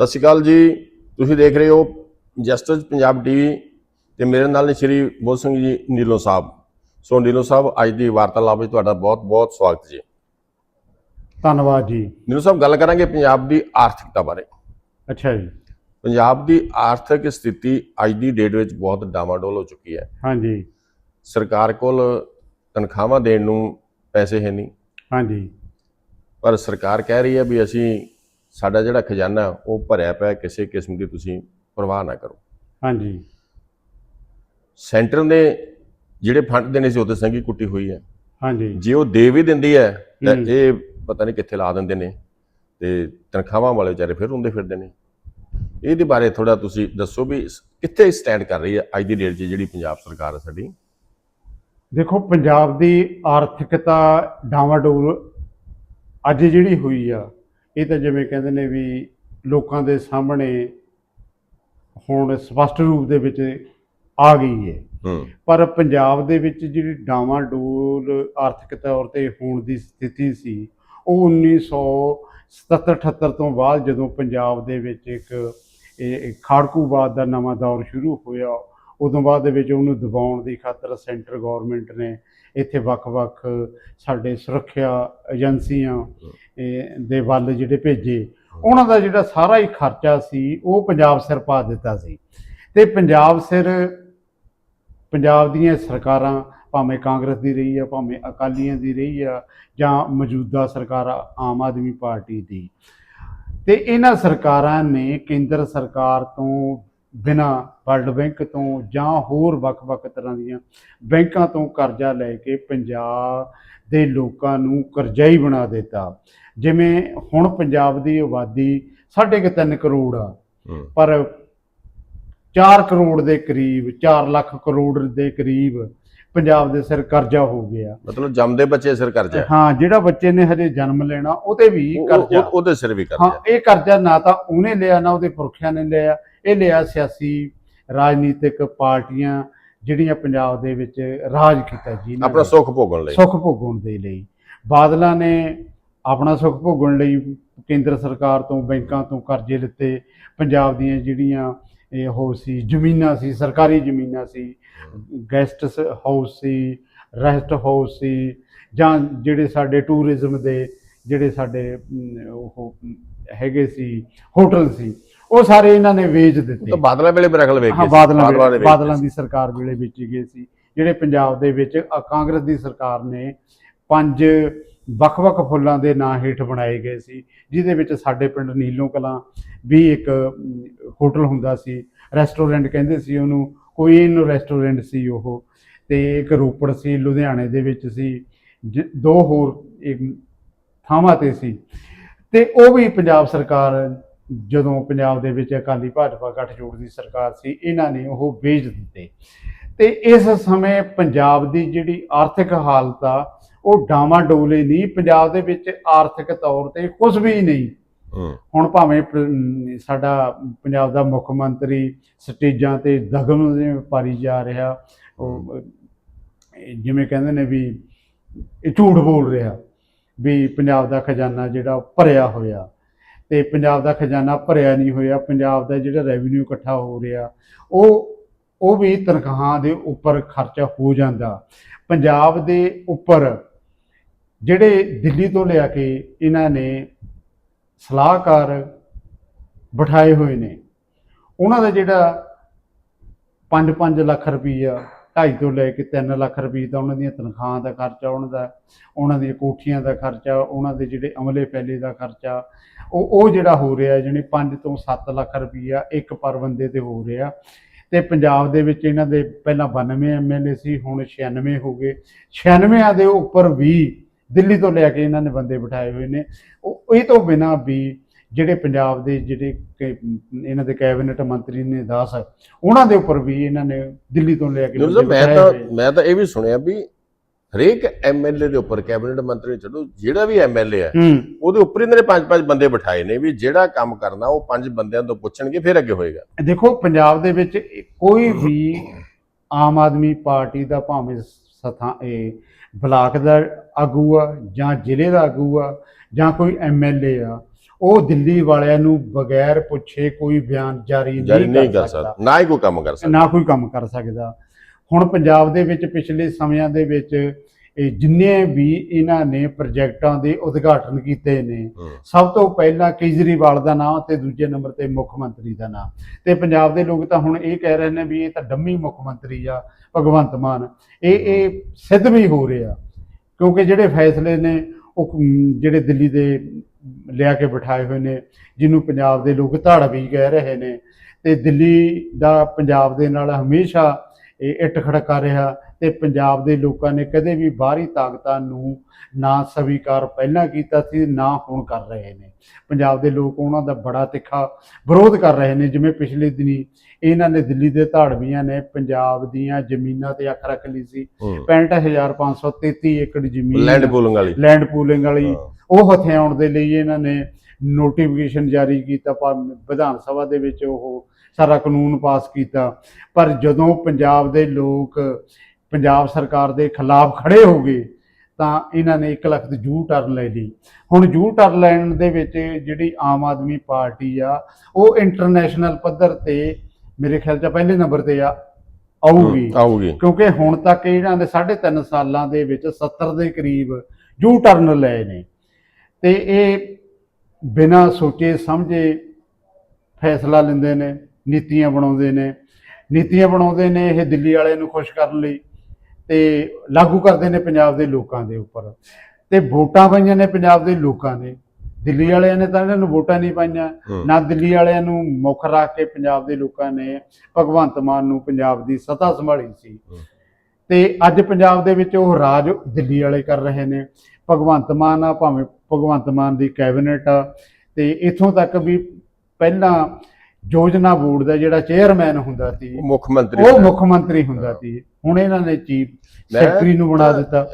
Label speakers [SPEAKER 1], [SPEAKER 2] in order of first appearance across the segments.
[SPEAKER 1] ਸਤਿ ਸ਼੍ਰੀ ਅਕਾਲ ਜੀ। ਤੁਸੀਂ ਦੇਖ ਰਹੇ ਹੋ ਜਸਟਿਸ ਪੰਜਾਬ ਟੀਵੀ ਤੇ ਮੇਰੇ ਨਾਲ ਨੇ ਸ਼੍ਰੀ ਬੋਧ ਸਿੰਘ ਜੀ ਨੀਲੋ ਸਾਹਿਬ। ਸੋ ਨੀਲੋ ਸਾਹਿਬ ਅੱਜ ਦੀ ਵਾਰਤਾਲਾਪ ਵਿੱਚ ਤੁਹਾਡਾ ਬਹੁਤ-ਬਹੁਤ ਸਵਾਗਤ ਜੀ।
[SPEAKER 2] ਧੰਨਵਾਦ ਜੀ।
[SPEAKER 1] ਨੀਲੋ ਸਾਹਿਬ ਗੱਲ ਕਰਾਂਗੇ ਪੰਜਾਬ ਦੀ ਆਰਥਿਕਤਾ ਬਾਰੇ।
[SPEAKER 2] ਅੱਛਾ ਜੀ।
[SPEAKER 1] ਪੰਜਾਬ ਦੀ ਆਰਥਿਕ ਸਥਿਤੀ ਅੱਜ ਦੀ ਡੇਟ ਵਿੱਚ ਬਹੁਤ ਡਾਵਾਡੋਲ ਹੋ ਚੁੱਕੀ ਹੈ।
[SPEAKER 2] ਹਾਂਜੀ।
[SPEAKER 1] ਸਰਕਾਰ ਕੋਲ ਤਨਖਾਹਾਂ ਦੇਣ ਨੂੰ ਪੈਸੇ ਹੈ ਨਹੀਂ।
[SPEAKER 2] ਹਾਂਜੀ।
[SPEAKER 1] ਪਰ ਸਰਕਾਰ ਕਹਿ ਰਹੀ ਹੈ ਵੀ ਅਸੀਂ ਸਾਡਾ ਜਿਹੜਾ ਖਜ਼ਾਨਾ ਉਹ ਭਰਿਆ ਪਿਆ ਕਿਸੇ ਕਿਸਮ ਦੀ ਤੁਸੀਂ ਪਰਵਾਹ ਨਾ ਕਰੋ।
[SPEAKER 2] ਹਾਂਜੀ।
[SPEAKER 1] ਸੈਂਟਰ ਨੇ ਜਿਹੜੇ ਫੰਡ ਦੇਣੇ ਸੀ ਉਹ ਤੇ ਸੰਗੀ ਕੁੱਟੀ ਹੋਈ ਹੈ।
[SPEAKER 2] ਹਾਂਜੀ।
[SPEAKER 1] ਜੇ ਉਹ ਦੇ ਵੀ ਦਿੰਦੀ ਹੈ ਤਾਂ। ਇਹ ਪਤਾ ਨਹੀਂ ਕਿੱਥੇ ਲਾ ਦਿੰਦੇ ਨੇ ਤੇ ਤਨਖਾਹਾਂ ਵਾਲੇ ਵਿਚਾਰੇ ਫਿਰ ਹੁੰਦੇ ਫਿਰਦੇ ਨੇ। ਇਹਦੇ ਬਾਰੇ ਥੋੜਾ ਤੁਸੀਂ ਦੱਸੋ ਵੀ ਕਿੱਥੇ ਸਟੈਂਡ ਕਰ ਰਹੀ ਹੈ ਅੱਜ ਦੀ ਡੇਟ 'ਚ ਜਿਹੜੀ ਪੰਜਾਬ ਸਰਕਾਰ ਹੈ ਸਾਡੀ?
[SPEAKER 2] ਦੇਖੋ ਪੰਜਾਬ ਦੀ ਆਰਥਿਕਤਾ ਡਾਵਾਡੋਲ ਅੱਜ ਜਿਹੜੀ ਹੋਈ ਆ ਇਹ ਤਾਂ ਜਿਵੇਂ ਕਹਿੰਦੇ ਨੇ ਵੀ ਲੋਕਾਂ ਦੇ ਸਾਹਮਣੇ ਹੁਣ ਸਪਸ਼ਟ ਰੂਪ ਦੇ ਵਿੱਚ ਆ ਗਈ ਹੈ। ਪਰ ਪੰਜਾਬ ਦੇ ਵਿੱਚ ਜਿਹੜੀ ਡਾਵਾਡੋਲ ਆਰਥਿਕ ਤੌਰ ਤੇ ਹੋਣ ਦੀ ਸਥਿਤੀ ਸੀ ਉਹ 1977 78 ਤੋਂ ਬਾਅਦ ਜਦੋਂ ਪੰਜਾਬ ਦੇ ਵਿੱਚ ਇੱਕ ਖਾੜਕੂਵਾਦ ਦਾ ਨਵਾਂ ਦੌਰ ਸ਼ੁਰੂ ਹੋਇਆ ਉਦੋਂ ਬਾਅਦ ਦੇ ਵਿੱਚ ਉਹਨੂੰ ਦਬਾਉਣ ਦੀ ਖਾਤਰ ਸੈਂਟਰ ਗਵਰਨਮੈਂਟ ਨੇ ਇੱਥੇ ਵੱਖ-ਵੱਖ ਸਾਡੇ ਸੁਰੱਖਿਆ ਏਜੰਸੀਆਂ ਦੇ ਵੱਲ ਜਿਹੜੇ ਭੇਜੇ ਉਹਨਾਂ ਦਾ ਜਿਹੜਾ ਸਾਰਾ ਹੀ ਖਰਚਾ ਸੀ ਉਹ ਪੰਜਾਬ ਸਿਰ ਪਾ ਦਿੱਤਾ ਸੀ। ਤੇ ਪੰਜਾਬ ਸਿਰ ਪੰਜਾਬ ਦੀਆਂ ਸਰਕਾਰਾਂ ਭਾਵੇਂ ਕਾਂਗਰਸ ਦੀ ਰਹੀ ਆ ਭਾਵੇਂ ਅਕਾਲੀਆਂ ਦੀ ਰਹੀ ਆ ਜਾਂ ਮੌਜੂਦਾ ਸਰਕਾਰ ਆਮ ਆਦਮੀ ਪਾਰਟੀ ਦੀ। ਤੇ ਇਹਨਾਂ ਸਰਕਾਰਾਂ ਨੇ ਕੇਂਦਰ ਸਰਕਾਰ ਤੋਂ ਬਿਨਾ ਵਰਲਡ ਬੈਂਕ ਤੋਂ ਜਾਂ ਹੋਰ ਵੱਖ-ਵੱਖ ਤਰ੍ਹਾਂ ਦੀਆਂ ਬੈਂਕਾਂ ਤੋਂ ਕਰਜ਼ਾ ਲੈ ਕੇ ਪੰਜਾਬ ਦੇ ਲੋਕਾਂ ਨੂੰ ਕਰਜ਼ਾਈ ਬਣਾ ਦਿੱਤਾ। ਜਿਵੇਂ ਹੁਣ ਪੰਜਾਬ ਦੀ ਆਬਾਦੀ 3.5 ਕਰੋੜ ਆ ਪਰ 4 ਕਰੋੜ ਦੇ ਕਰੀਬ 4 ਲੱਖ ਕਰੋੜ ਦੇ ਕਰੀਬ ਪੰਜਾਬ ਦੇ ਸਿਰ ਕਰਜ਼ਾ ਹੋ ਗਿਆ
[SPEAKER 1] ਮਤਲਬ ਜੰਮਦੇ ਬੱਚੇ ਸਿਰ ਕਰਜ਼ਾ ਹੈ।
[SPEAKER 2] ਜਿਹੜਾ ਬੱਚੇ ਨੇ ਹਜੇ ਜਨਮ ਲੈਣਾ ਉਹਤੇ ਵੀ ਕਰਜ਼ਾ
[SPEAKER 1] ਉਹ- ਉਹਦੇ ਸਿਰ ਵੀ ਕਰਜ਼ਾ
[SPEAKER 2] ਹਾਂ। ਇਹ ਕਰਜ਼ਾ ਨਾ ਤਾਂ ਉਹਨੇ ਲਿਆ ਨਾ ਉਹਦੇ ਪੁਰਖਿਆਂ ਨੇ ਲਿਆ ਇਹ ਲਿਆ ਸਿਆਸੀ ਰਾਜਨੀਤਿਕ ਪਾਰਟੀਆਂ ਜਿਹੜੀਆਂ ਪੰਜਾਬ ਦੇ ਵਿੱਚ ਰਾਜ ਕੀਤਾ ਜੀ
[SPEAKER 1] ਆਪਣਾ। ਸੁੱਖ ਭੋਗਣ ਲਈ
[SPEAKER 2] ਸੁੱਖ ਭੋਗਣ ਦੇ ਲਈ ਬਾਦਲਾਂ ਨੇ ਆਪਣਾ ਸੁੱਖ ਭੋਗਣ ਲਈ ਕੇਂਦਰ ਸਰਕਾਰ ਤੋਂ ਬੈਂਕਾਂ ਤੋਂ ਕਰਜ਼ੇ ਲਿੱਤੇ ਪੰਜਾਬ ਦੀਆਂ ਜਿਹੜੀਆਂ ਇਹ ਉਹ ਸੀ ਜ਼ਮੀਨਾਂ ਸੀ ਸਰਕਾਰੀ ਜ਼ਮੀਨਾਂ ਸੀ ਗੈਸਟ ਹਾਊਸ ਸੀ ਰੈਸਟ ਹਾਊਸ ਸੀ ਜਾਂ ਜਿਹੜੇ ਸਾਡੇ ਟੂਰਿਜ਼ਮ ਦੇ ਜਿਹੜੇ ਸਾਡੇ ਉਹ ਹੈਗੇ ਸੀ ਹੋਟਲ ਸੀ ਉਹ ਸਾਰੇ ਇਹਨਾਂ ਨੇ ਵੇਚ ਦਿੱਤੇ
[SPEAKER 1] ਤਾਂ ਬਾਦਲਾਂ ਵੇਲੇ ਮੇਰੇ ਖਿਆਲ ਵੇਖ
[SPEAKER 2] ਹਾਂ। ਬਾਦਲਾਂ
[SPEAKER 1] ਵੇਚ
[SPEAKER 2] ਬਾਦਲਾਂ ਦੀ ਸਰਕਾਰ ਵੇਲੇ ਵੇਚੇ ਗਏ ਸੀ ਜਿਹੜੇ ਪੰਜਾਬ ਦੇ ਵਿੱਚ ਕਾਂਗਰਸ ਦੀ ਸਰਕਾਰ ਨੇ ਪੰਜ ਵੱਖ-ਵੱਖ ਫੁੱਲਾਂ ਦੇ ਨਾਂ ਹੇਠ ਬਣਾਏ ਗਏ ਸੀ, ਜਿਹਦੇ ਵਿੱਚ ਸਾਡੇ ਪਿੰਡ ਨੀਲੋਂ ਕਲਾਂ ਵੀ ਇੱਕ ਹੋਟਲ ਹੁੰਦਾ ਸੀ, ਰੈਸਟੋਰੈਂਟ ਕਹਿੰਦੇ ਸੀ ਉਹਨੂੰ ਕੋਈ ਇਹਨੂੰ ਰੈਸਟੋਰੈਂਟ ਸੀ ਉਹ, ਤੇ ਇੱਕ ਰੋਪੜ ਸੀ, ਲੁਧਿਆਣੇ ਦੇ ਵਿੱਚ ਸੀ, ਜ- ਦੋ ਹੋਰ ਇੱਕ ਥਾਵਾਂ ਤੇ ਸੀ, ਤੇ ਉਹ ਵੀ ਪੰਜਾਬ ਸਰਕਾਰ ਜਦੋਂ ਪੰਜਾਬ ਦੇ ਵਿੱਚ ਅਕਾਲੀ ਭਾਜਪਾ ਗੱਠਜੋੜ ਦੀ ਸਰਕਾਰ ਸੀ, ਇਹਨਾਂ ਨੇ ਉਹ ਵੇਚ ਦਿੱਤੇ। ਤੇ ਇਸ ਸਮੇਂ ਪੰਜਾਬ ਦੀ ਜਿਹੜੀ ਆਰਥਿਕ ਹਾਲਤ ਆ ਉਹ ਡਾਵਾਡੋਲੇ ਨਹੀਂ। ਪੰਜਾਬ ਦੇ ਵਿੱਚ ਆਰਥਿਕ ਤੌਰ ਤੇ ਕੁਝ ਵੀ ਨਹੀਂ। ਹੁਣ ਭਾਵੇਂ ਸਾਡਾ ਪੰਜਾਬ ਦਾ ਮੁੱਖ ਮੰਤਰੀ ਸਟੇਜਾਂ ਤੇ ਦਗਮ ਜਿਵੇਂ ਪਾਰੀ ਜਾ ਰਿਹਾ। ਉਹ ਜਿਵੇਂ ਕਹਿੰਦੇ ਨੇ ਵੀ ਇਹ ਝੂਠ ਬੋਲ ਰਿਹਾ ਵੀ ਪੰਜਾਬ ਦਾ ਖਜ਼ਾਨਾ ਜਿਹੜਾ ਭਰਿਆ ਹੋਇਆ। ਤੇ ਪੰਜਾਬ ਦਾ ਖਜ਼ਾਨਾ ਭਰਿਆ ਨਹੀਂ ਹੋਇਆ। ਪੰਜਾਬ ਦਾ ਜਿਹੜਾ ਰੈਵਨਿਊ ਇਕੱਠਾ ਹੋ ਰਿਹਾ ਉਹ ਉਹ ਵੀ ਤਨਖਾਹਾਂ ਦੇ ਉੱਪਰ ਖਰਚਾ ਹੋ ਜਾਂਦਾ। ਪੰਜਾਬ ਦੇ ਉੱਪਰ ਜਿਹੜੇ ਦਿੱਲੀ ਤੋਂ ਲਿਆ ਕੇ ਇਹਨਾਂ ਨੇ ਸਲਾਹਕਾਰ ਬਿਠਾਏ ਹੋਏ ਨੇ, ਉਹਨਾਂ ਦਾ ਜਿਹੜਾ 5-5 ਲੱਖ ਰੁਪਈਆ, ਢਾਈ ਤੋਂ ਲੈ ਕੇ 3 ਲੱਖ ਰੁਪਏ ਦਾ ਉਹਨਾਂ ਦੀਆਂ ਤਨਖਾਹਾਂ ਦਾ ਖਰਚਾ, ਉਹਨਾਂ ਦਾ, ਉਹਨਾਂ ਦੀਆਂ ਕੋਠੀਆਂ ਦਾ ਖਰਚਾ, ਉਹਨਾਂ ਦੇ ਜਿਹੜੇ ਅਮਲੇ ਫੈਲੇ ਦਾ ਖਰਚਾ, ਉਹ ਉਹ ਜਿਹੜਾ ਹੋ ਰਿਹਾ, ਜਾਣੀ 5 ਤੋਂ 7 ਲੱਖ ਰੁਪਈਆ ਇੱਕ ਪਰ ਬੰਦੇ ਤੇ ਹੋ ਰਿਹਾ। ਤੇ ਪੰਜਾਬ ਦੇ ਵਿੱਚ ਇਹਨਾਂ ਦੇ ਪਹਿਲਾਂ 92 ਐਮਐਲਏ ਸੀ ਹੁਣ 96 ਹੋ ਗਏ 96 ਦੇ ਉੱਪਰ ਵੀ ਦਿੱਲੀ ਤੋਂ ਲੈ ਕੇ ਇਹਨਾਂ ਨੇ ਬੰਦੇ ਬਿਠਾਏ ਹੋਏ ਨੇ ਉਹ ਇਹ ਤੋਂ ਬਿਨਾ ਵੀ ਜਿਹੜੇ ਪੰਜਾਬ ਦੇ ਜਿਹੜੇ ਇਹਨਾਂ ਦੇ ਕੈਬਨਿਟ ਮੰਤਰੀ ਨੇ 10 ਉਹਨਾਂ ਦੇ ਉੱਪਰ ਵੀ ਇਹਨਾਂ ਨੇ ਦਿੱਲੀ ਤੋਂ ਲੈ ਕੇ
[SPEAKER 1] ਮੈਂ ਤਾਂ। ਮੈਂ ਤਾਂ ਇਹ ਵੀ ਸੁਣਿਆ ਵੀ ਹਰੇਕ ਐਮਐਲਏ ਦੇ ਉੱਪਰ ਕੈਬਨਿਟ ਮੰਤਰੀ ਛੱਡੋ ਜਿਹੜਾ ਵੀ ਐਮਐਲਏ ਹੈ ਉਹਦੇ ਉੱਪਰ ਇਹਨਾਂ ਨੇ ਪੰਜ ਪੰਜ ਬੰਦੇ ਬਿਠਾਏ ਨੇ ਵੀ ਜਿਹੜਾ ਕੰਮ ਕਰਨਾ ਉਹ ਪੰਜ ਬੰਦਿਆਂ ਤੋਂ ਪੁੱਛਣਗੇ ਫਿਰ ਅੱਗੇ ਹੋਏਗਾ।
[SPEAKER 2] ਦੇਖੋ ਪੰਜਾਬ ਦੇ ਵਿੱਚ ਕੋਈ ਵੀ ਆਮ ਆਦਮੀ ਪਾਰਟੀ ਦਾ ਭਾਵੇਂ ਸਥਾ ਇਹ ਬਲਾਕ ਦਾ ਆਗੂ ਆ ਜਾਂ ਜ਼ਿਲ੍ਹੇ ਦਾ ਆਗੂ ਆ ਜਾਂ ਕੋਈ ਐਮਐਲਏ ਆ ਉਹ ਦਿੱਲੀ ਵਾਲਿਆਂ ਨੂੰ ਬਗੈਰ ਪੁੱਛੇ ਕੋਈ ਬਿਆਨ ਜਾਰੀ ਨਹੀਂ
[SPEAKER 1] ਕਰ ਸਕਦਾ ਨਾ ਹੀ ਕੋਈ ਕੰਮ ਕਰ ਸਕਦਾ।
[SPEAKER 2] ਨਾ ਕੋਈ ਕੰਮ ਕਰ ਸਕਦਾ। ਹੁਣ ਪੰਜਾਬ ਦੇ ਵਿੱਚ ਪਿਛਲੇ ਸਮਿਆਂ ਦੇ ਵਿੱਚ ਇਹ ਜਿੰਨੇ ਵੀ ਇਹਨਾਂ ਨੇ ਪ੍ਰੋਜੈਕਟਾਂ ਦੇ ਉਦਘਾਟਨ ਕੀਤੇ ਨੇ। ਸਭ ਤੋਂ ਪਹਿਲਾਂ ਕੇਜਰੀਵਾਲ ਦਾ ਨਾਮ ਤੇ ਦੂਜੇ ਨੰਬਰ ਤੇ ਮੁੱਖ ਮੰਤਰੀ ਦਾ ਨਾਮ। ਤੇ ਪੰਜਾਬ ਦੇ ਲੋਕ ਤਾਂ ਹੁਣ ਇਹ ਕਹਿ ਰਹੇ ਨੇ ਵੀ ਇਹ ਤਾਂ ਡੰਮੀ ਮੁੱਖ ਮੰਤਰੀ ਆ ਭਗਵੰਤ ਮਾਨ। ਇਹ ਇਹ ਸਿੱਧ ਵੀ ਹੋ ਰਿਹਾ ਕਿਉਂਕਿ ਜਿਹੜੇ ਫੈਸਲੇ ਨੇ ਉਹ ਜਿਹੜੇ ਦਿੱਲੀ ਦੇ ਲਿਆ ਕੇ ਬਿਠਾਏ ਹੋਏ ਨੇ ਜਿਹਨੂੰ ਪੰਜਾਬ ਦੇ ਲੋਕ ਧੜ ਵੀ ਕਹਿ ਰਹੇ ਨੇ ਤੇ ਦਿੱਲੀ ਦਾ ਪੰਜਾਬ ਦੇ ਨਾਲ ਹਮੇਸ਼ਾ ਇਹ ਇੱਟ ਖੜਕਾ ਰਿਹਾ ਤੇ ਪੰਜਾਬ ਦੇ ਲੋਕਾਂ ਨੇ ਕਦੇ ਵੀ ਬਾਹਰੀ ਤਾਕਤਾਂ ਨੂੰ ਨਾ ਸਵੀਕਾਰ ਪਹਿਲਾਂ ਕੀਤਾ ਸੀ ਨਾ ਹੁਣ ਕਰ ਰਹੇ ਨੇ। ਪੰਜਾਬ ਦੇ ਲੋਕ ਉਹਨਾਂ ਦਾ ਬੜਾ ਤਿੱਖਾ ਵਿਰੋਧ ਕਰ ਰਹੇ ਨੇ। ਜਿਵੇਂ ਪਿਛਲੇ ਦਿਨੀ ਇਹਨਾਂ ਨੇ ਦਿੱਲੀ ਦੇ ਧਾੜਵੀਆਂ ਨੇ ਪੰਜਾਬ ਦੀਆਂ ਜ਼ਮੀਨਾਂ ਤੇ ਅੱਖ ਰੱਖ ਲਈ ਸੀ।
[SPEAKER 1] ਹੂੰ।
[SPEAKER 2] 65533 ਏਕੜ ਜ਼ਮੀਨ
[SPEAKER 1] ਲੈਂਡ ਪੂਲਿੰਗ ਵਾਲੀ।
[SPEAKER 2] ਲੈਂਡ ਪੂਲਿੰਗ ਵਾਲੀ। ਉਹ ਹਥਿਆਉਣ ਦੇ ਲਈ ਇਹਨਾਂ ਨੇ ਨੋਟੀਫਿਕੇਸ਼ਨ ਜਾਰੀ ਕੀਤਾ। ਪਰ ਵਿਧਾਨ ਸਭਾ ਦੇ ਵਿੱਚ ਉਹ ਸਾਰਾ ਕਾਨੂੰਨ ਪਾਸ ਕੀਤਾ। ਪਰ ਜਦੋਂ ਪੰਜਾਬ ਦੇ ਲੋਕ ਪੰਜਾਬ ਸਰਕਾਰ ਦੇ ਖਿਲਾਫ ਖੜੇ ਹੋ ਗਏ ਤਾਂ ਇਹਨਾਂ ਨੇ 1 ਲੱਖ ਦੀ ਜੂ ਟਰਨ ਲੈ ਲਈ। ਹੁਣ ਜੂ ਟਰਨ ਲੈਣ ਦੇ ਵਿੱਚ ਜਿਹੜੀ ਆਮ ਆਦਮੀ ਪਾਰਟੀ ਆ ਉਹ ਇੰਟਰਨੈਸ਼ਨਲ ਪੱਧਰ ਤੇ ਮੇਰੇ ਖਿਆਲ 'ਚ ਪਹਿਲੇ ਨੰਬਰ ਤੇ ਆ ਆਊਗੀ।
[SPEAKER 1] ਆਊਗੀ।
[SPEAKER 2] ਕਿਉਂਕਿ ਹੁਣ ਤੱਕ ਇਹਨਾਂ ਦੇ 3.5 ਸਾਲਾਂ ਦੇ ਵਿੱਚ 70 ਦੇ ਕਰੀਬ ਯੂ ਟਰਨ ਲਏ ਨੇ। ਤੇ ਇਹ ਬਿਨਾਂ ਸੋਚੇ ਸਮਝੇ ਫੈਸਲਾ ਲੈਂਦੇ ਨੇ। ਨੀਤੀਆਂ ਬਣਾਉਂਦੇ ਨੇ ਨੀਤੀਆਂ ਬਣਾਉਂਦੇ ਨੇ ਇਹ ਦਿੱਲੀ ਵਾਲਿਆਂ ਨੂੰ ਖੁਸ਼ ਕਰਨ ਲਈ ਤੇ ਲਾਗੂ ਕਰਦੇ ਨੇ ਪੰਜਾਬ ਦੇ ਲੋਕਾਂ ਦੇ ਉੱਪਰ। ਤੇ ਵੋਟਾਂ ਪਾਈਆਂ ਨੇ ਪੰਜਾਬ ਦੇ ਲੋਕਾਂ ਨੇ ਦਿੱਲੀ ਵਾਲਿਆਂ ਨੇ ਤਾਂ ਇਹਨਾਂ ਨੂੰ ਵੋਟਾਂ ਨਹੀਂ ਪਾਈਆਂ। ਨਾ ਦਿੱਲੀ ਵਾਲਿਆਂ ਨੂੰ ਮੁੱਖ ਰੱਖ ਕੇ ਪੰਜਾਬ ਦੇ ਲੋਕਾਂ ਨੇ ਭਗਵੰਤ ਮਾਨ ਨੂੰ ਪੰਜਾਬ ਦੀ ਸੱਤਾ ਸੰਭਾਲੀ ਸੀ। ਤੇ ਅੱਜ ਪੰਜਾਬ ਦੇ ਵਿੱਚ ਉਹ ਰਾਜ ਦਿੱਲੀ ਵਾਲੇ ਕਰ ਰਹੇ ਨੇ। ਭਗਵੰਤ ਮਾਨ ਆ ਭਾਵੇਂ ਭਗਵੰਤ ਮਾਨ ਦੀ ਕੈਬਨਿਟ ਆ। ਤੇ ਇਥੋਂ ਤੱਕ ਵੀ ਪਹਿਲਾਂ ਯੋਜਨਾ ਬੋਰਡ ਦਾ ਜਿਹੜਾ ਚੇਅਰਮੈਨ ਹੁੰਦਾ ਸੀ
[SPEAKER 1] ਉਹ ਮੁੱਖ ਮੰਤਰੀ
[SPEAKER 2] ਉਹ ਮੁੱਖ ਮੰਤਰੀ ਹੁੰਦਾ ਸੀ। ਹੁਣ ਇਹਨਾਂ ਨੇ ਚੀਫ ਸੈਕਟਰੀ ਨੂੰ ਬਣਾ ਦਿੱਤਾ।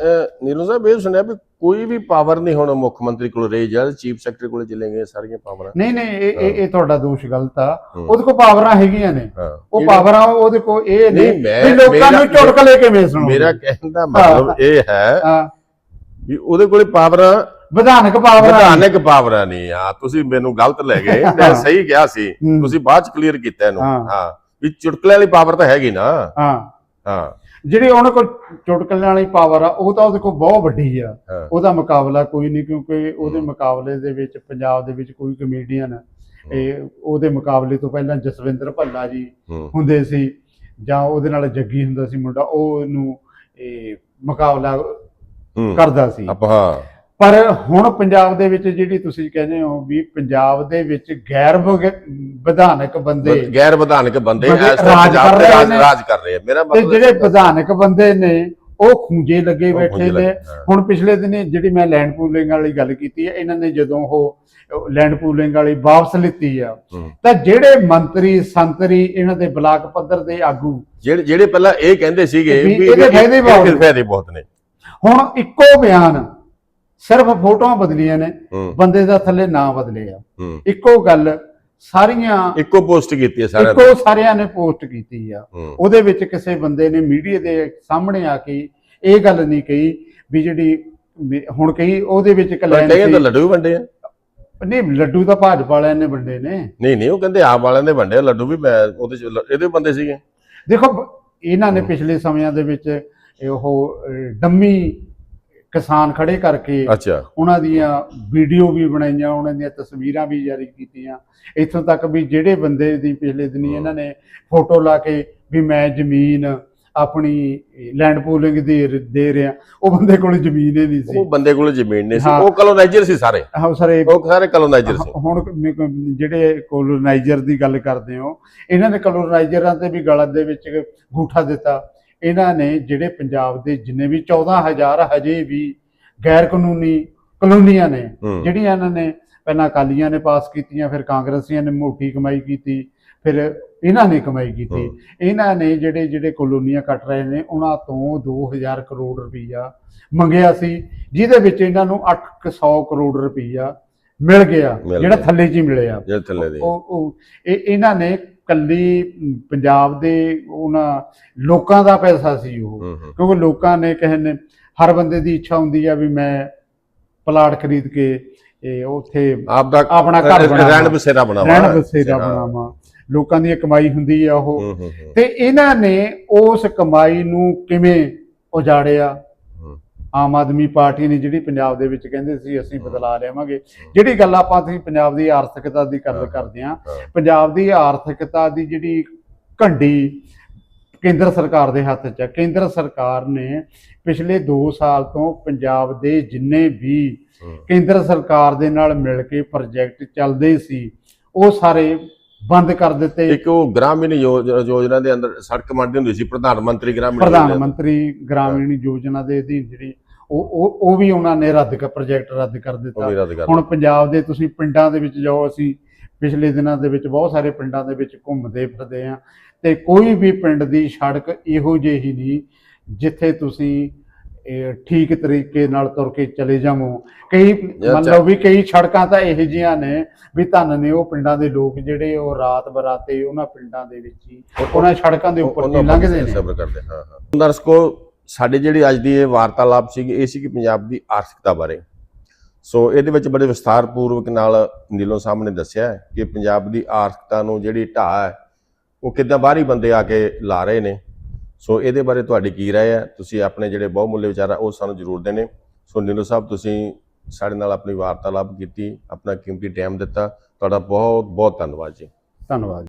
[SPEAKER 1] ਨੀਰੂ ਸਾਹਿਬ ਇਹ ਸੁਣਿਆ ਵੀ ਕੋਈ ਵੀ ਪਾਵਰ ਨਹੀਂ ਹੁਣ ਮੁੱਖ ਮੰਤਰੀ ਕੋਲ ਰਹੀ ਜਦ ਚੀਫ ਸੈਕਟਰੀ ਕੋਲ ਚਲੇ ਗਏ ਸਾਰੀਆਂ ਪਾਵਰਾਂ।
[SPEAKER 2] ਨਹੀਂ ਨਹੀਂ ਇਹ ਇਹ ਤੁਹਾਡਾ ਦੋਸ਼ ਗਲਤ ਆ। ਉਹਦੇ ਕੋਲ ਪਾਵਰਾਂ ਹੈਗੀਆਂ ਨੇ। ਉਹ ਪਾਵਰਾਂ ਉਹਦੇ ਕੋਲ ਇਹ
[SPEAKER 1] ਨਹੀਂ,
[SPEAKER 2] ਵੀ ਲੋਕਾਂ ਨੂੰ ਝੁੜਕ ਲੈ ਕੇ
[SPEAKER 1] ਮੇਰਾ ਕਹਿਣ ਦਾ ਮਤਲਬ ਇਹ ਹਾਂ। ਵੀ ਉਹਦੇ ਕੋਲੇ ਪਾਵਰਾਂ
[SPEAKER 2] ਵਿਧਾਨਕ ਪਾਵਰਾਂ
[SPEAKER 1] ਵਿਧਾਨਕ ਪਾਵਰਾਂ ਨਹੀਂ ਆ ਤੁਸੀਂ ਮੈਨੂੰ ਗਲਤ ਲੈ ਗਏ ਮੈਂ ਸਹੀ ਕਿਹਾ ਸੀ। ਤੁਸੀਂ ਬਾਅਦ ਚ ਕਲੀਅਰ ਕੀਤਾ ਇਹਨੂੰ।
[SPEAKER 2] ਹਾਂ।
[SPEAKER 1] ਵੀ ਚੁਟਕਲੇ ਵਾਲੀ ਪਾਵਰ ਤਾਂ ਹੈਗੀ ਨਾ।
[SPEAKER 2] ਹਾਂ।
[SPEAKER 1] ਹਾਂ।
[SPEAKER 2] ਜਿਹੜੀ ਉਹਨਾਂ ਕੋਲ ਚੁਟਕਲਣ ਵਾਲੀ ਪਾਵਰ ਆ ਉਹ ਤਾਂ ਉਹਦੇ ਕੋਲ ਬਹੁਤ ਵੱਡੀ ਆ। ਉਹਦਾ ਮੁਕਾਬਲਾ ਕੋਈ ਨਹੀਂ ਕਿਉਂਕਿ ਉਹਦੇ ਮੁਕਾਬਲੇ ਦੇ ਵਿੱਚ ਪੰਜਾਬ ਦੇ ਵਿੱਚ ਕੋਈ ਕਮੇਡੀਅਨ ਇਹ ਉਹਦੇ ਮੁਕਾਬਲੇ ਤੋਂ ਪਹਿਲਾਂ ਜਸਵਿੰਦਰ ਭੱਲਾ ਜੀ ਹੁੰਦੇ ਸੀ ਜਾਂ ਉਹਦੇ ਨਾਲ ਜੱਗੀ ਹੁੰਦਾ ਸੀ ਮੁੰਡਾ ਉਹ ਇਹਨੂੰ ਇਹ ਮੁਕਾਬਲਾ ਕਰਦਾ ਸੀ।
[SPEAKER 1] ਆਪਾਂ ਹਾਂ।
[SPEAKER 2] ਪਰ ਹੁਣ ਪੰਜਾਬ ਦੇ ਵਿੱਚ ਜਿਹੜੀ ਤੁਸੀਂ ਕਹਿੰਦੇ ਹੋ ਵੀ ਪੰਜਾਬ ਦੇ ਵਿੱਚ ਗੈਰ ਵਿਧਾਨਕ ਬੰਦੇ
[SPEAKER 1] ਗੈਰ ਵਿਧਾਨਕ ਬੰਦੇ ਇਸ
[SPEAKER 2] ਰਾਜ
[SPEAKER 1] ਪੰਜਾਬ
[SPEAKER 2] ਕਰ
[SPEAKER 1] ਤੇ
[SPEAKER 2] ਰਹੇ
[SPEAKER 1] ਰਾਜ ਕਰ ਮੇਰਾ
[SPEAKER 2] ਤੇ
[SPEAKER 1] ਮਤਲਬ
[SPEAKER 2] ਜਿਹੜੇ ਵਿਧਾਨਕ ਬੰਦੇ ਨੇ ਉਹ ਖੂੰਜੇ ਲੱਗੇ ਬੈਠੇ ਨੇ। ਹੁਣ ਪਿਛਲੇ ਦਿਨੇ ਜਿਹੜੀ ਮੈਂ ਲੈਂਡ ਪੂਲਿੰਗ ਵਾਲੀ ਗੱਲ ਕੀਤੀ ਹੈ ਇਹਨਾਂ ਨੇ ਜਦੋਂ ਉਹ ਲੈਂਡ ਪੂਲਿੰਗ ਵਾਲੀ ਵਾਪਸ ਲਿੱਤੀ ਆ। ਤਾਂ ਜਿਹੜੇ ਮੰਤਰੀ ਸੰਤਰੀ ਇਹਨਾਂ ਦੇ ਬਲਾਕ ਪੱਧਰ ਦੇ ਆਗੂ
[SPEAKER 1] ਜਿਹੜੇ ਜਿਹੜੇ ਪਹਿਲਾਂ ਇਹ ਕਹਿੰਦੇ ਸੀਗੇ
[SPEAKER 2] ਵੀ ਇਹਦੇ। ਫਾਇਦੇ ਬਹੁਤ ਨੇ ਹੁਣ ਇੱਕੋ ਬਿਆਨ ਸਿਰਫ ਫੋਟੋਆਂ ਬਦਲੀਆਂ ਨੇ ਬੰਦੇ ਦਾ ਥੱਲੇ ਨਾਂ ਬਦਲੇ ਆ ਇੱਕੋ ਗੱਲ ਸਾਰੀਆਂ
[SPEAKER 1] ਇੱਕੋ ਪੋਸਟ ਕੀਤੀ ਹੈ ਸਾਰਿਆਂ ਨੇ।
[SPEAKER 2] ਇੱਕੋ ਸਾਰਿਆਂ ਨੇ ਪੋਸਟ ਕੀਤੀ ਆ। ਉਹਦੇ ਵਿੱਚ ਕਿਸੇ ਬੰਦੇ ਨੇ ਮੀਡੀਆ ਦੇ ਸਾਹਮਣੇ ਆ ਕੇ ਇਹ ਗੱਲ ਨਹੀਂ ਕਹੀ ਵੀ ਜਿਹੜੀ ਹੁਣ ਕਹੀ ਉਹਦੇ ਵਿੱਚ ਇੱਕ ਲਾਈਨ
[SPEAKER 1] ਕਈਆਂ ਤਾਂ
[SPEAKER 2] ਸੀ
[SPEAKER 1] ਲੱਡੂ ਵੰਡੇ ਆ।
[SPEAKER 2] ਨਹੀਂ ਲੱਡੂ ਤਾਂ ਭਾਜਪਾ ਵਾਲਿਆਂ ਨੇ ਵੰਡੇ ਨੇ।
[SPEAKER 1] ਨਹੀਂ ਨਹੀਂ ਉਹ ਕਹਿੰਦੇ ਆਪ ਵਾਲਿਆਂ ਦੇ ਵੰਡੇ ਲੱਡੂ ਵੀ ਮੈਂ ਉਹਦੇ ਇਹਦੇ ਬੰਦੇ ਸੀਗੇ।
[SPEAKER 2] ਦੇਖੋ ਇਹਨਾਂ ਨੇ। ਪਿਛਲੇ ਸਮਿਆਂ ਦੇ ਵਿੱਚ ਉਹ ਡੰਮੀ ਕਿਸਾਨ ਖੜੇ ਕਰਕੇ
[SPEAKER 1] ਅੱਛਾ।
[SPEAKER 2] ਉਹਨਾਂ ਦੀਆਂ ਵੀਡੀਓ ਵੀ ਬਣਾਈਆਂ ਉਹਨਾਂ ਦੀਆਂ ਤਸਵੀਰਾਂ ਵੀ ਜਾਰੀ ਕੀਤੀਆਂ। ਇੱਥੋਂ ਤੱਕ ਵੀ ਜਿਹੜੇ ਬੰਦੇ ਦੀ ਪਿਛਲੇ ਦਿਨੀ ਇਹਨਾਂ ਨੇ ਫੋਟੋ ਲਾ ਕੇ ਵੀ ਮੈਂ ਜ਼ਮੀਨ ਆਪਣੀ ਲੈਂਡ ਪੂਲਿੰਗ ਦੇ ਦੇ ਰਿਹਾ ਉਹ ਬੰਦੇ ਕੋਲ ਜ਼ਮੀਨ ਹੀ ਨਹੀਂ ਸੀ।
[SPEAKER 1] ਉਹ ਬੰਦੇ ਕੋਲ ਜ਼ਮੀਨ ਨਹੀਂ ਸੀ। ਉਹ ਕਲੋਨਾਈਜ਼ਰ ਸੀ ਸਾਰੇ।
[SPEAKER 2] ਹਾਂ ਸਾਰੇ
[SPEAKER 1] ਉਹ ਸਾਰੇ ਕਲੋਨਾਈਜ਼ਰ ਸੀ।
[SPEAKER 2] ਹੁਣ ਜਿਹੜੇ ਕੋਲੋਨਾਈਜ਼ਰ ਦੀ ਗੱਲ ਕਰਦੇ ਹੋ ਇਹਨਾਂ ਨੇ ਕੋਲੋਨਾਈਜ਼ਰਾਂ ਤੇ ਵੀ ਗਲਤ ਦੇ ਵਿੱਚ ਗੂਠਾ ਦਿੱਤਾ। ਇਹਨਾਂ ਨੇ ਜਿਹੜੇ ਪੰਜਾਬ ਦੇ ਜਿੰਨੇ ਵੀ 14000 ਹਜੇ ਵੀ ਗੈਰ ਕਾਨੂੰਨੀ ਕਲੋਨੀਆਂ ਨੇ ਜਿਹੜੀਆਂ ਇਹਨਾਂ ਨੇ ਪਹਿਲਾਂ ਅਕਾਲੀਆਂ ਨੇ ਪਾਸ ਕੀਤੀਆਂ ਫਿਰ ਕਾਂਗਰਸੀਆਂ ਨੇ ਮੋਟੀ ਕਮਾਈ ਕੀਤੀ ਫਿਰ ਇਹਨਾਂ ਨੇ ਕਮਾਈ ਕੀਤੀ। ਇਹਨਾਂ ਨੇ ਜਿਹੜੇ ਜਿਹੜੇ ਕਲੋਨੀਆਂ ਕੱਟ ਰਹੇ ਨੇ ਉਹਨਾਂ ਤੋਂ 2000 ਕਰੋੜ ਰੁਪਈਆ ਮੰਗਿਆ ਸੀ ਜਿਹਦੇ ਵਿੱਚ ਇਹਨਾਂ ਨੂੰ 800 ਕਰੋੜ ਰੁਪਈਆ ਮਿਲ ਗਿਆ ਜਿਹੜਾ। ਥੱਲੇ 'ਚ ਹੀ ਮਿਲਿਆ ਉਹ ਇਹ ਇਹਨਾਂ ਨੇ ਕੱਲੀ ਪੰਜਾਬ ਦੇ ਉਹਨਾਂ ਲੋਕਾਂ ਦਾ ਪੈਸਾ ਸੀ ਉਹ। ਕਿਉਂਕਿ ਲੋਕਾਂ ਨੇ ਕਹੇ ਨੇ ਹਰ ਬੰਦੇ ਦੀ ਇੱਛਾ ਹੁੰਦੀ ਆ ਵੀ ਮੈਂ ਪਲਾਟ ਖਰੀਦ ਕੇ ਇਹ ਉੱਥੇ ਆਪਣਾ ਘਰ ਬਣਾਵਾ।
[SPEAKER 1] ਰਹਿਣ ਬਸੇਰਾ ਬਣਾਵਾ।
[SPEAKER 2] ਰਹਿਣ ਬਸੇਰਾ ਬਣਾਵਾ। ਲੋਕਾਂ ਦੀ ਕਮਾਈ ਹੁੰਦੀ ਆ ਉਹ। ਤੇ ਇਹਨਾਂ ਨੇ ਉਸ ਕਮਾਈ ਨੂੰ ਕਿਵੇਂ ਉਜਾੜਿਆ। ਆਮ ਆਦਮੀ ਪਾਰਟੀ ਨੇ ਜਿਹੜੀ ਪੰਜਾਬ ਦੇ ਵਿੱਚ ਕਹਿੰਦੇ ਸੀ ਅਸੀਂ ਬਦਲਾ ਲਿਆਵਾਂਗੇ ਜਿਹੜੀ ਗੱਲ ਆਪਾਂ ਤੁਸੀਂ ਪੰਜਾਬ ਦੀ ਆਰਥਿਕਤਾ ਦੀ ਗੱਲ ਕਰਦੇ ਆ। ਪੰਜਾਬ ਦੀ ਆਰਥਿਕਤਾ ਦੀ ਜਿਹੜੀ ਘੰਡੀ ਕੇਂਦਰ ਸਰਕਾਰ ਦੇ ਹੱਥ 'ਚ ਹੈ ਕੇਂਦਰ ਸਰਕਾਰ ਨੇ ਪਿਛਲੇ 2 ਸਾਲ ਤੋਂ ਪੰਜਾਬ ਦੇ ਜਿੰਨੇ ਵੀ। ਕੇਂਦਰ ਸਰਕਾਰ ਦੇ ਨਾਲ ਮਿਲ ਕੇ ਪ੍ਰੋਜੈਕਟ ਚੱਲਦੇ ਸੀ ਉਹ ਸਾਰੇ ਬੰਦ ਕਰ ਦਿੱਤੇ।
[SPEAKER 1] ਇੱਕ ਉਹ ਗ੍ਰਾਮੀਣ ਯੋਜ- ਯੋਜਨਾ ਦੇ ਅੰਦਰ ਸੜਕ ਬਣਦੀ ਹੁੰਦੀ ਸੀ ਪ੍ਰਧਾਨ ਮੰਤਰੀ ਗ੍ਰਾਮੀਣ
[SPEAKER 2] ਪ੍ਰਧਾਨ। ਮੰਤਰੀ ਗ੍ਰਾਮੀਣ ਯੋਜਨਾ ਦੇ ਅਧੀਨ ਜਿਹੜੀ ਉਹ ਉਹ ਉਹ ਵੀ ਉਹਨਾਂ ਨੇ ਰੱਦ ਕਰ ਪ੍ਰੋਜੈਕਟ ਰੱਦ ਕਰ ਦਿੱਤਾ। ਹੁਣ ਪੰਜਾਬ ਦੇ ਤੁਸੀਂ ਪਿੰਡਾਂ ਦੇ ਵਿੱਚ ਜਾਓ ਅਸੀਂ ਪਿਛਲੇ ਦਿਨਾਂ ਦੇ ਵਿੱਚ ਬਹੁਤ ਸਾਰੇ ਪਿੰਡਾਂ ਦੇ ਵਿੱਚ ਘੁੰਮਦੇ ਫਿਰਦੇ ਆ ਤੇ ਕੋਈ ਵੀ ਪਿੰਡ ਦੀ ਸੜਕ ਇਹੋ ਜਿਹੀ ਨਹੀਂ ਜਿੱਥੇ ਤੁਸੀਂ ਇਹ, ਠੀਕ ਤਰੀਕੇ ਨਾਲ ਤੁਰ ਕੇ ਚਲੇ ਜਾਵੋ। ਕਈ ਮੰਨ। ਲਓ ਵੀ ਕਈ ਸੜਕਾਂ ਤਾਂ ਇਹੋ ਜਿਹੀਆਂ ਨੇ ਵੀ ਧੰਨ ਨੇ ਉਹ ਪਿੰਡਾਂ ਦੇ ਲੋਕ ਜਿਹੜੇ ਉਹ ਰਾਤ ਬਰਾਤੇ ਉਹਨਾਂ ਪਿੰਡਾਂ ਦੇ ਵਿੱਚ ਹੀ ਉਹਨਾਂ ਸੜਕਾਂ ਦੇ ਉੱਪਰ ਦੀ ਲੰਘਦੇ ਨੇ।
[SPEAKER 1] ਸਬਰ ਕਰਦੇ ਹਾਂ ਹਾਂ। ਦਰਸ਼ਕੋ ਸਾਡੇ ਜਿਹੜੀ ਅੱਜ ਦੀ ਇਹ ਵਾਰਤਾਲਾਪ ਸੀਗੀ ਇਹ ਸੀ ਕਿ ਪੰਜਾਬ ਦੀ ਆਰਥਿਕਤਾ ਬਾਰੇ। ਸੋ ਇਹਦੇ ਵਿੱਚ ਬੜੇ ਵਿਸਥਾਰ ਪੂਰਵਕ ਨਾਲ ਨੀਲੋਂ ਸਾਹਮਣੇ ਦੱਸਿਆ ਕਿ ਪੰਜਾਬ ਦੀ ਆਰਥਿਕਤਾ ਨੂੰ ਜਿਹੜੀ ਢਾਹ ਹੈ ਉਹ ਕਿੱਦਾਂ ਬਾਹਰੀ ਬੰਦੇ ਆ ਕੇ ਲਾ ਰਹੇ ਨੇ। ਸੋ ਇਹਦੇ ਬਾਰੇ ਤੁਹਾਡੀ ਕੀ ਰਾਏ ਹੈ? ਤੁਸੀਂ ਆਪਣੇ ਜਿਹੜੇ ਬਹੁਮੁੱਲੇ ਵਿਚਾਰ ਆ, ਉਹ ਸਾਨੂੰ ਜ਼ਰੂਰ ਦੇਣੇ। ਸੋ ਨੀਲੂ ਸਾਹਿਬ, ਤੁਸੀਂ ਸਾਡੇ ਨਾਲ ਆਪਣੀ ਵਾਰਤਾਲਾਪ ਕੀਤੀ, ਆਪਣਾ ਕੀਮਤੀ ਟਾਈਮ ਦਿੱਤਾ। ਤੁਹਾਡਾ ਬਹੁਤ ਬਹੁਤ ਧੰਨਵਾਦ ਜੀ।
[SPEAKER 2] ਧੰਨਵਾਦ।